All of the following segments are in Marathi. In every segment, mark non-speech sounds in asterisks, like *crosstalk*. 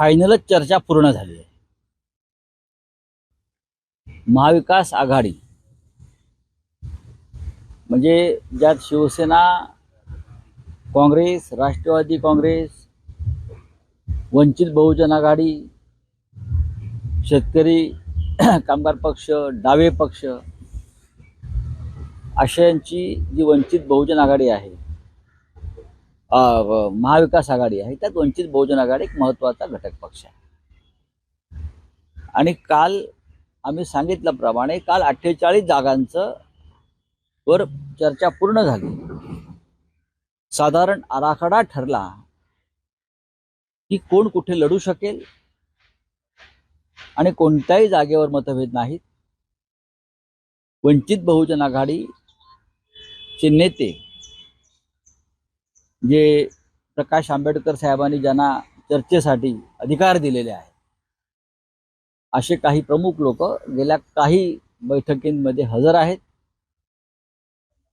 फायनलच चर्चा पूर्ण झाली आहे. महाविकास आघाडी म्हणजे ज्यात शिवसेना काँग्रेस राष्ट्रवादी काँग्रेस वंचित बहुजन आघाडी शेतकरी *clears throat* कामगार पक्ष डावे पक्ष अशांची जी वंचित बहुजन आघाडी आहे महाविकास आघाडी आहे त्यात वंचित बहुजन आघाडी एक महत्त्वाचा घटक पक्ष आहे. आणि काल आम्ही सांगितल्याप्रमाणे काल अठ्ठेचाळीस जागांचं वर चर्चा पूर्ण झाली. साधारण आराखडा ठरला की कोण कुठे लढू शकेल आणि कोणत्याही जागेवर मतभेद नाहीत. वंचित बहुजन आघाडीचे नेते जे प्रकाश आंबेडकर साहेबांनी ज्यांना चर्चेसाठी अधिकार दिलेले आहेत असे काही प्रमुख लोक गेल्या काही बैठकींमध्ये हजर आहेत.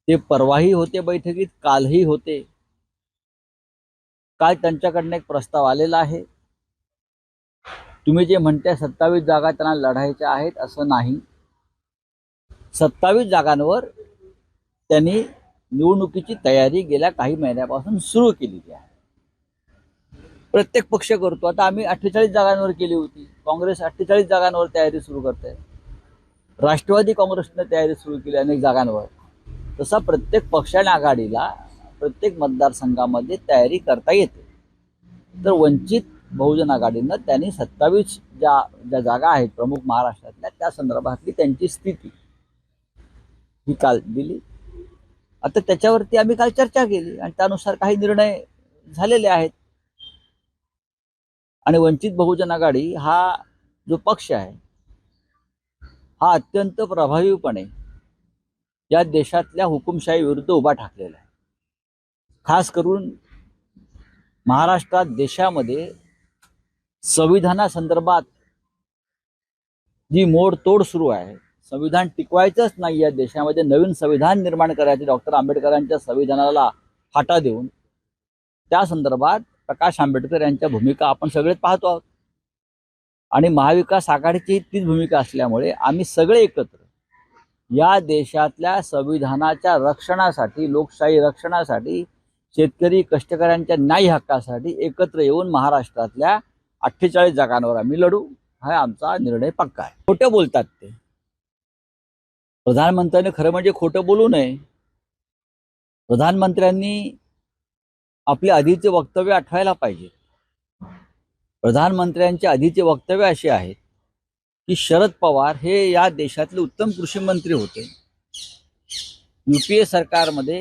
ते परवाही होते बैठकीत कालही होते. काल त्यांच्याकडनं एक प्रस्ताव आलेला आहे? तुम्ही जे म्हणताय सत्तावीस जागा त्यांना लढायच्या आहेत असं नाही. सत्तावीस जागांवर त्यांनी निवडणुकीची तयारी गेल्या काही महिन्यापासून सुरू केलेली आहे. प्रत्येक पक्ष करतो. आता आम्ही अठ्ठेचाळीस जागांवर केली होती. काँग्रेस अठ्ठेचाळीस जागांवर तयारी सुरू करते राष्ट्रवादी काँग्रेसने तयारी सुरू केली अनेक जागांवर. तसा प्रत्येक पक्षाने आघाडीला प्रत्येक मतदारसंघामध्ये तयारी करता येते. तर वंचित बहुजन आघाडीनं त्यांनी सत्तावीस ज्या ज्या जागा आहेत प्रमुख महाराष्ट्रातल्या त्या संदर्भातली त्यांची स्थिती. ही काल दिली. आता त्याच्यावरती आम्ही काल चर्चा केली आणि त्यानुसार काही निर्णय झालेले आहेत. आणि वंचित बहुजन आघाडी हा जो पक्ष आहे हा अत्यंत प्रभावीपणे या देशातल्या हुकुमशाही विरुद्ध उभा ठाकलेला आहे. खास करून महाराष्ट्रात देशामध्ये संविधानासंदर्भात जी मोडतोड सुरू आहे संविधान टिकवायचंच नाही या देशामध्ये नवीन संविधान निर्माण करायचे. डॉक्टर आंबेडकरांच्या संविधानाला फाटा देऊन त्या संदर्भात प्रकाश आंबेडकर यांच्या भूमिका आपण सगळेच पाहतो आहोत. आणि महाविकास आघाडीची तीच भूमिका असल्यामुळे आम्ही सगळे एकत्र या देशातल्या संविधानाच्या रक्षणासाठी लोकशाही रक्षणासाठी शेतकरी कष्टकऱ्यांच्या न्याय हक्कासाठी एकत्र येऊन महाराष्ट्रातल्या अठ्ठेचाळीस जागांवर आम्ही लढू. हा आमचा निर्णय पक्का आहे. खोटं बोलतात ते. प्रधानमंत्र्यांनी खरं म्हणजे खोटं बोलू नये. प्रधानमंत्र्यांनी आपले आधीचे वक्तव्य आठवायला पाहिजे. प्रधानमंत्र्यांचे आधीचे वक्तव्य असे आहेत की शरद पवार हे या देशातले उत्तम कृषी मंत्री होते. युपीए सरकारमध्ये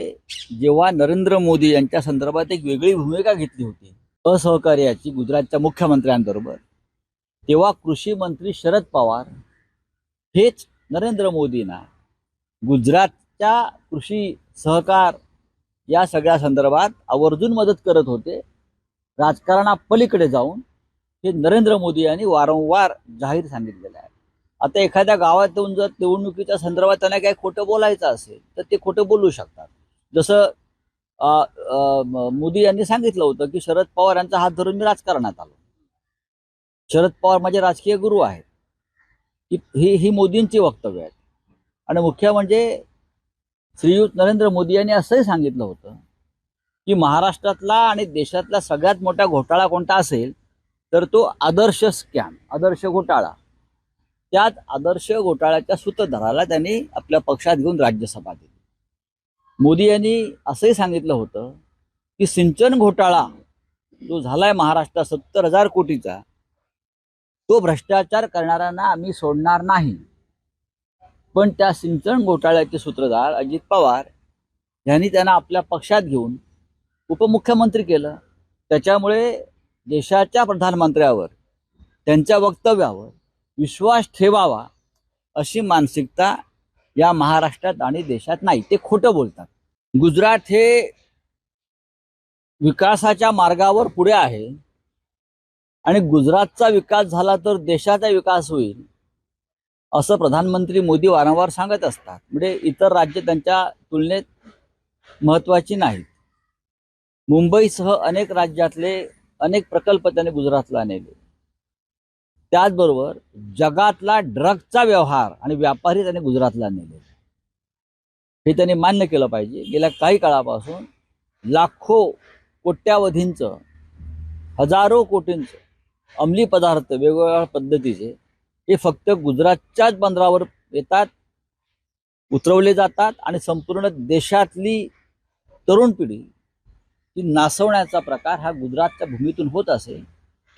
जेव्हा नरेंद्र मोदी यांच्या संदर्भात एक वेगळी भूमिका घेतली होती असहकार्याची गुजरातच्या मुख्यमंत्र्यांबरोबर तेव्हा कृषी मंत्री शरद पवार हेच नरेंद्र मोदींना गुजरातच्या कृषी सहकार या सगळ्या संदर्भात आवर्जून मदत करत होते. राजकारणापलीकडे जाऊन हे नरेंद्र मोदी यांनी वारंवार जाहीर सांगितलेलं आहे. आता एखाद्या गावात येऊन जर निवडणुकीच्या संदर्भात त्यांना काही खोटं बोलायचं असेल तर ते खोटं बोलू शकतात. जसं मोदी यांनी सांगितलं होतं की शरद पवार यांचा हात धरून मी राजकारणात आलो. शरद पवार माझे राजकीय गुरु आहेत. ही ही मोदींची वक्तव्य आहेत आणि मुख्य म्हणजे श्रीयुत नरेंद्र मोदी यांनी असंही सांगितलं होतं की महाराष्ट्रातला आणि देशातला सगळ्यात मोठा घोटाळा कोणता असेल तर तो आदर्श स्कॅम आदर्श घोटाळा. त्यात आदर्श घोटाळ्याच्या सूत्रधाराला त्यांनी आपल्या पक्षात घेऊन राज्यसभा दिली. मोदी यांनी असंही सांगितलं होतं की सिंचन घोटाळा जो झालाय महाराष्ट्रात सत्तर हजार कोटीचा तो भ्रष्टाचार करणाऱ्यांना आम्ही सोडणार नाही. पण त्या सिंचन घोटाळ्याचे सूत्रधार अजित पवार यांनी त्यांना आपल्या पक्षात घेऊन उपमुख्यमंत्री केलं. त्याच्यामुळे देशाच्या प्रधानमंत्र्यावर त्यांच्या वक्तव्यावर विश्वास ठेवावा अशी मानसिकता या महाराष्ट्रात आणि देशात नाही. ते खोटं बोलतात. गुजरात हे विकासाच्या मार्गावर पुढे आहे आणि गुजरातचा विकास झाला तर देशाचा विकास होईल. असं प्रधानमंत्री मोदी वारंवार सांगत असतात. म्हणजे इतर राज्य त्यांच्या तुलनेत महत्वाची नाहीत. मुंबईसह अनेक राज्यातले अनेक प्रकल्प त्याने गुजरातला नेले त्याचबरोबर जगातला ड्रगचा व्यवहार आणि व्यापारी त्याने गुजरातला नेले हे त्यांनी मान्य केलं पाहिजे. गेल्या काही काळापासून लाखो कोट्यावधींचं हजारो कोटींचं अंमली पदार्थ वेगवेगळ्या पद्धतीचे हे फक्त गुजरातच्याच बंदरावर येतात उतरवले जातात आणि संपूर्ण देशातली तरुण पिढी ती नासवण्याचा प्रकार हा गुजरातच्या भूमीतून होत असेल.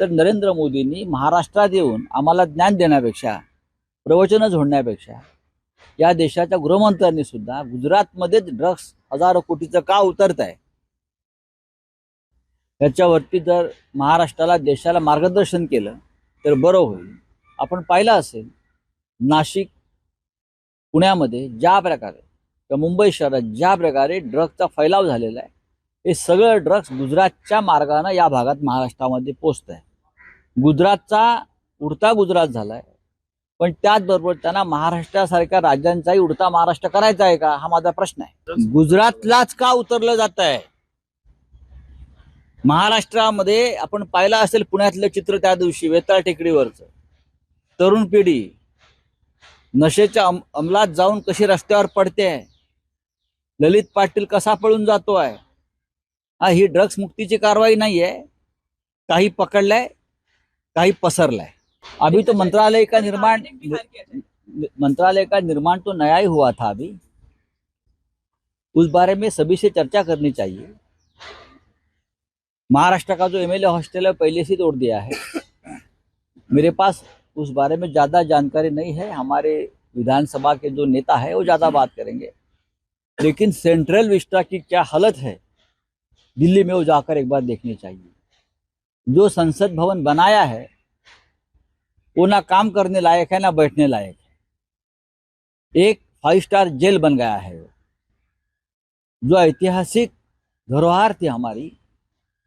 तर नरेंद्र मोदींनी महाराष्ट्रात येऊन आम्हाला ज्ञान देण्यापेक्षा प्रवचनं झोडण्यापेक्षा या देशाच्या गृहमंत्र्यांनी सुद्धा गुजरातमध्येच ड्रग्स हजारो कोटीचं का उतरत आहे याच्यावरती जर महाराष्ट्राला देशाला मार्गदर्शन केलं तर बरं होईल. आपण पाहिलं असेल नाशिक पुण्यामध्ये ज्या प्रकारे किंवा मुंबई शहरात ज्या प्रकारे ड्रग्सचा फैलाव झालेला आहे हे सगळं ड्रग्स गुजरातच्या मार्गानं या भागात महाराष्ट्रामध्ये पोचत आहे गुजरातचा उडता गुजरात झालाय पण त्याचबरोबर त्यांना महाराष्ट्रासारख्या राज्यांचाही उडता महाराष्ट्र करायचा आहे का हा माझा प्रश्न आहे. गुजरातलाच का उतरलं जात आहे महाराष्ट्रामध्ये आपण पाहिलं असेल पुण्यातलं चित्र त्या दिवशी वेताळ टेकडीवरचं. तरुण पिढी नशेच्या अम- अंमलात जाऊन कशी रस्त्यावर पडते ललित पाटील कसा पळून जातो आहे हा ही ड्रग्स मुक्तीची कारवाई नाही आहे काही पकडलंय काही पसरलाय. अभी तो मंत्रालय का निर्माण मंत्रालय का निर्माण तो नया ही हुआ था अभी. उस बारे में सभी से चर्चा करनी चाहिए. महाराष्ट्र का जो एमएलए हॉस्टल है पहले से तोड़ दिया है. मेरे पास उस बारे में ज़्यादा जानकारी नहीं है। हमारे विधानसभा के जो नेता है, वो ज़्यादा बात करेंगे। लेकिन सेंट्रल विस्टा की क्या हालत है, दिल्ली में वो जाकर एक बार देखनी चाहिए। जो संसद भवन बनाया है, वो ना काम करने लायक है, ना बैठने लायक है। एक फाइव स्टार जेल बन गया है जो ऐतिहासिक धरोहर थी हमारी,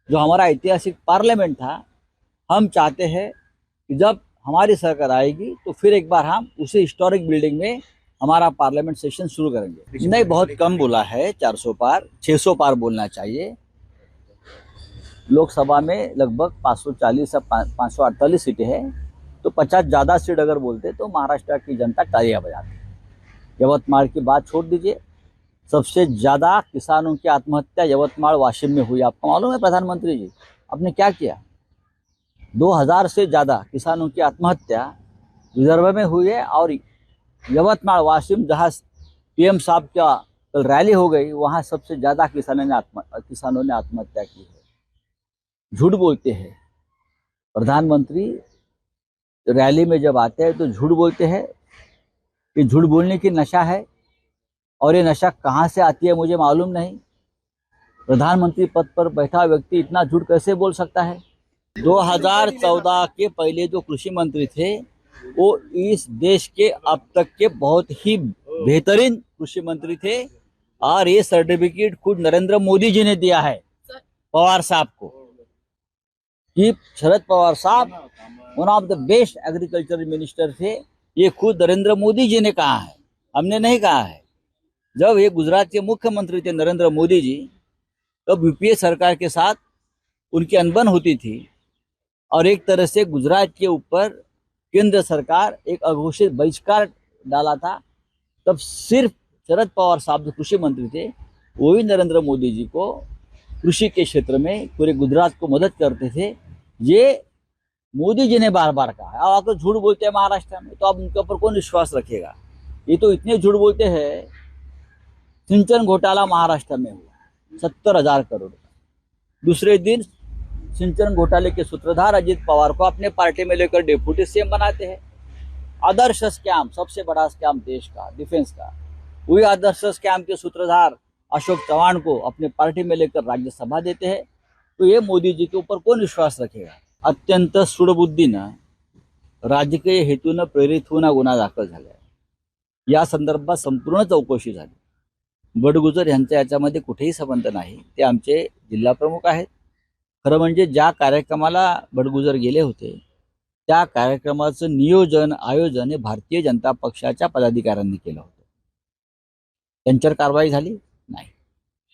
जो हमारा ऐतिहासिक पार्लियामेंट था, हम चाहते हैं कि जब हमारी सरकार आएगी तो फिर एक बार हम उसी हिस्टोरिक बिल्डिंग में हमारा पार्लियामेंट सेशन शुरू करेंगे। नहीं बहुत कम बोला है 400 पार 600 पार बोलना चाहिए। लोकसभा में लगभग 540 या 548 सीटें हैं तो 50 ज़्यादा सीट अगर बोलते तो महाराष्ट्र की जनता तालियाँ बजाती यवतमाल की बात छोड़ दीजिए। सबसे ज़्यादा किसानों की आत्महत्या यवतमाल वाशिम में हुई आपको मालूम है प्रधानमंत्री जी? आपने क्या किया? 2000 से ज़्यादा किसानों की आत्महत्या विदर्भ में हुई है और यवतमाल वाशिम, जहाँ पीएम साहब का कल रैली हो गई, वहाँ सबसे ज़्यादा किसानों ने आत्म, किसानों ने आत्महत्या की है। झूठ बोलते हैं। प्रधानमंत्री रैली में जब आते हैं तो झूठ बोलते हैं। कि झूठ बोलने की नशा है और ये नशा कहाँ से आती है मुझे मालूम नहीं। प्रधानमंत्री पद पर बैठा व्यक्ति इतना झूठ कैसे बोल सकता है? 2014 के पहले जो कृषि मंत्री थे, वो इस देश के अब तक के बहुत ही बेहतरीन कृषि मंत्री थे। और ये सर्टिफिकेट खुद नरेंद्र मोदी जी ने दिया है, पवार साहब को। कि शरद पवार साहब one of the best agriculture minister थे, ये खुद नरेंद्र मोदी जी ने कहा है। हमने नहीं कहा है। जब ये गुजरात के मुख्यमंत्री थे नरेंद्र मोदी जी तब यूपीए सरकार के साथ उनकी अनबन होती थी। और एक तरह से गुजरात के ऊपर केंद्र सरकार एक अघोषित बहिष्कार डाला था। तब सिर्फ़ शरद पवार साहब जो कृषि मंत्री थे वो भी नरेंद्र मोदी जी को कृषि के क्षेत्र में पूरे गुजरात को मदद करते थे। ये मोदी जी ने बार बार कहा, अब आकर झूठ बोलते हैं महाराष्ट्र में तो अब उनके ऊपर कौन विश्वास रखेगा? ये तो इतने झूठ बोलते हैं, सिंचन घोटाला महाराष्ट्र में हुआ, सत्तर हज़ार करोड़ दूसरे दिन सिंचन घोटाले के सूत्रधार अजित पवार को अपने पार्टी में लेकर डेप्यूटी सीएम बनाते हैं। आदर्श स्कैम सबसे बड़ा स्कैम देश का डिफेंस का। वही आदर्श स्कैम के सूत्रधार अशोक चौहान को अपने पार्टी में लेकर राज्यसभा देते हैं। तो ये मोदी जी के ऊपर कौन विश्वास रखेगा? अत्यंत सुडबुद्धीनं राजकीय हेतूनं प्रेरित होऊन हा गुन्हा दाखल झाला आहे। या संदर्भात संपूर्ण चौकशी झाली. बडगुजर यांचा याच्यामध्ये कुठेही संबंध नाही. ते आमचे जिल्हा प्रमुख आहेत. खरं म्हणजे ज्या कार्यक्रमाला बडगुजर गेले होते त्या कार्यक्रमाचं नियोजन आयोजन हे भारतीय जनता पक्षाच्या पदाधिकाऱ्यांनी केलं होतं. त्यांच्यावर कारवाई झाली? नाही.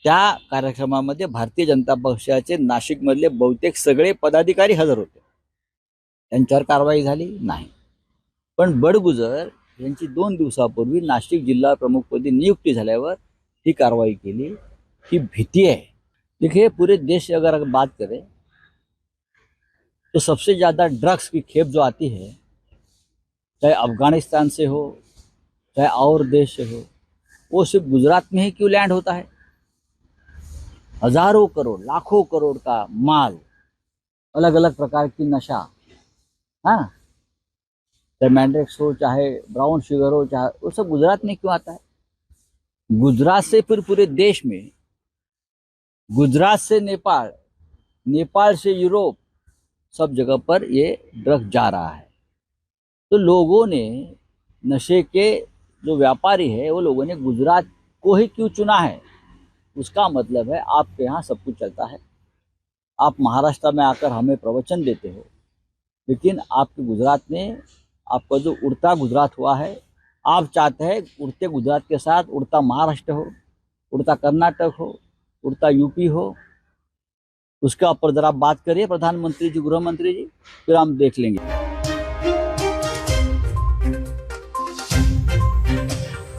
त्या कार्यक्रमामध्ये भारतीय जनता पक्षाचे नाशिकमधले बहुतेक सगळे पदाधिकारी हजर होते. त्यांच्यावर कारवाई झाली? नाही. पण बडगुजर यांची दोन दिवसापूर्वी नाशिक जिल्हा प्रमुखपदी नियुक्ती झाल्यावर ही कारवाई केली. ही भीती आहे. देखिए, पूरे देश से अगर बात करें तो सबसे ज़्यादा ड्रग्स की खेप जो आती है, चाहे अफ़गानिस्तान से हो, चाहे और देश से हो, वो सिर्फ़ गुजरात में ही क्यों लैंड होता है? हज़ारों करोड़, लाखों करोड़ का माल अलग अलग प्रकार की नशा हाँ? चाहे मैंड्रेक्स हो, चाहे ब्राउन शुगर हो, चाहे, वो सब गुजरात में क्यों आता है? गुजरात से फिर पूरे देश में गुजरात से नेपाल नेपाल से यूरोप, सब जगह पर ये ड्रग जा रहा है। तो लोगों ने नशे के जो व्यापारी है, वो लोगों ने गुजरात को ही क्यों चुना है? उसका मतलब है, आपके यहाँ सब कुछ चलता है। आप महाराष्ट्र में आकर हमें प्रवचन देते हो, लेकिन आपके गुजरात में आपका जो उड़ता गुजरात हुआ है, आप चाहते हैं उड़ते गुजरात के साथ उड़ता महाराष्ट्र हो, उड़ता कर्नाटक हो उड़ता यूपी हो उसके ऊपर जरा बात करिए प्रधानमंत्री जी गृह मंत्री जी फिर हम देख लेंगे।